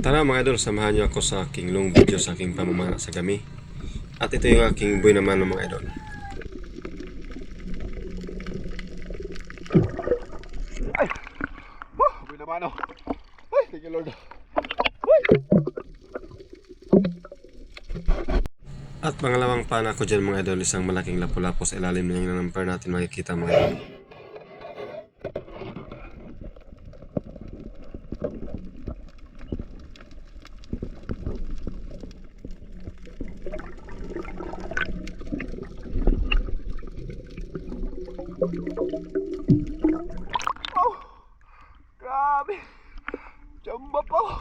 Tara mga idol, samahan niyo ako sa aking long video sa aking pamamana sa gami. At ito yung aking boy naman mga idol. Uy naman oh. Ay, thank you Lord. At pangalawang pana ko dyan mga idol, isang malaking lapu-lapu sa ilalim ng number natin makikita mga idol. Oh, grabe. Chamba po.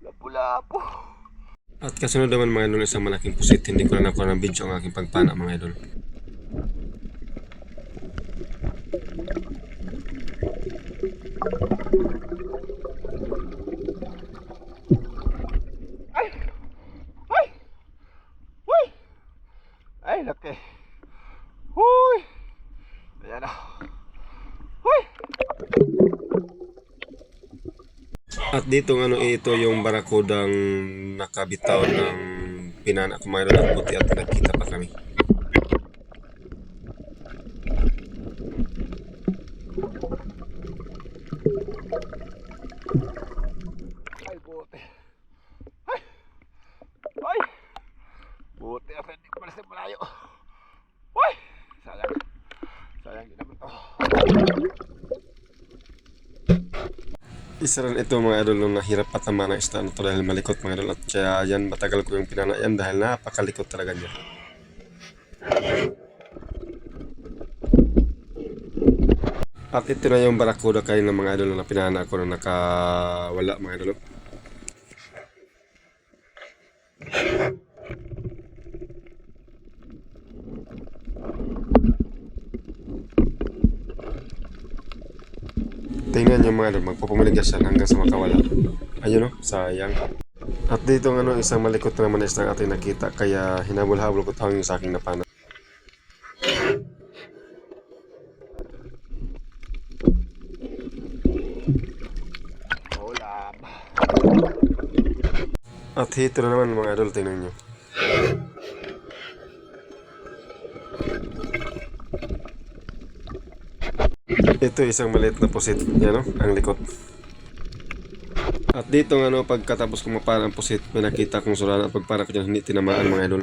Lapu-lapu. At kasunod naman mga idol, isang malaking pusit. Hindi ko na nakuha ng video ang aking pagpana mga idol. Ay! Ay! Uy! Ay, laki. Huy! Ayan na. Huy! At dito ano ito yung barakudang nakabitaw ng pinana idol at puti at nagkita pa kami. Ay, buti. Ay! Ay! Buti ako hindi ko pala sa malayo. Sayang. Sayang din naman to. Isa rin ito mga idol nung nahirap patama ng isda na to dahil malikot mga idol at kaya yan matagal ko yung pinana yan dahil napakalikot talaga niya. At ito na yung barakuda kayo ng mga idol na pinana ko na nakawala mga idol. Tingnan nyo mga idol, magpupumilig siya hanggang sa makawala. Ayun o, sayang. At dito ng ano, isang malikot na naman isang ating nakita kaya hinabol-habol ko tawang yung sa aking napana. At hito na naman mga idol, tingnan nyo. Ito isang maliit na pusit yan no? ang likot. At dito nga no, pagkatapos kong mapara ang pusit, may nakita kong surana at pagpara ko dyan, hindi tinamaan mga idol.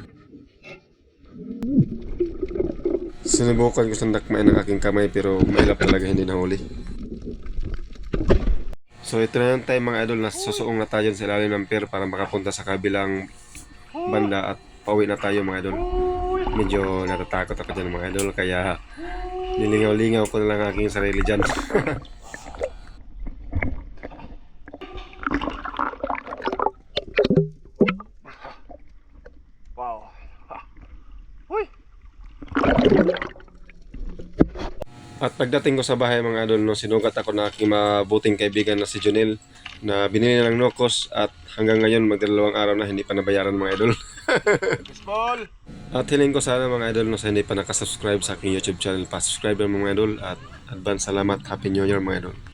Sinubukan ko sa nakmain ng aking kamay pero mailap talaga hindi nahuli. So ito na yung time mga idol na susuong na tayo sa ilalim ng pier para makapunta sa kabilang banda at pauwi na tayo mga idol. Medyo natatakot ako dyan mga idol kaya nilingaw-lingaw ko na lang aking sarili dyan. Ha. Uy! At pagdating ko sa bahay mga idol, no, sinugat ako na aking mabuting kaibigan na si Junel na binili na ng Nokos at hanggang ngayon magdalawang araw na hindi pa nabayaran mga idol. Baseball! At hiling ko sana mga idol no, sa hindi pa nakasubscribe sa aking YouTube channel, pa-subscribe mga idol at advance salamat. Happy New Year mga idol.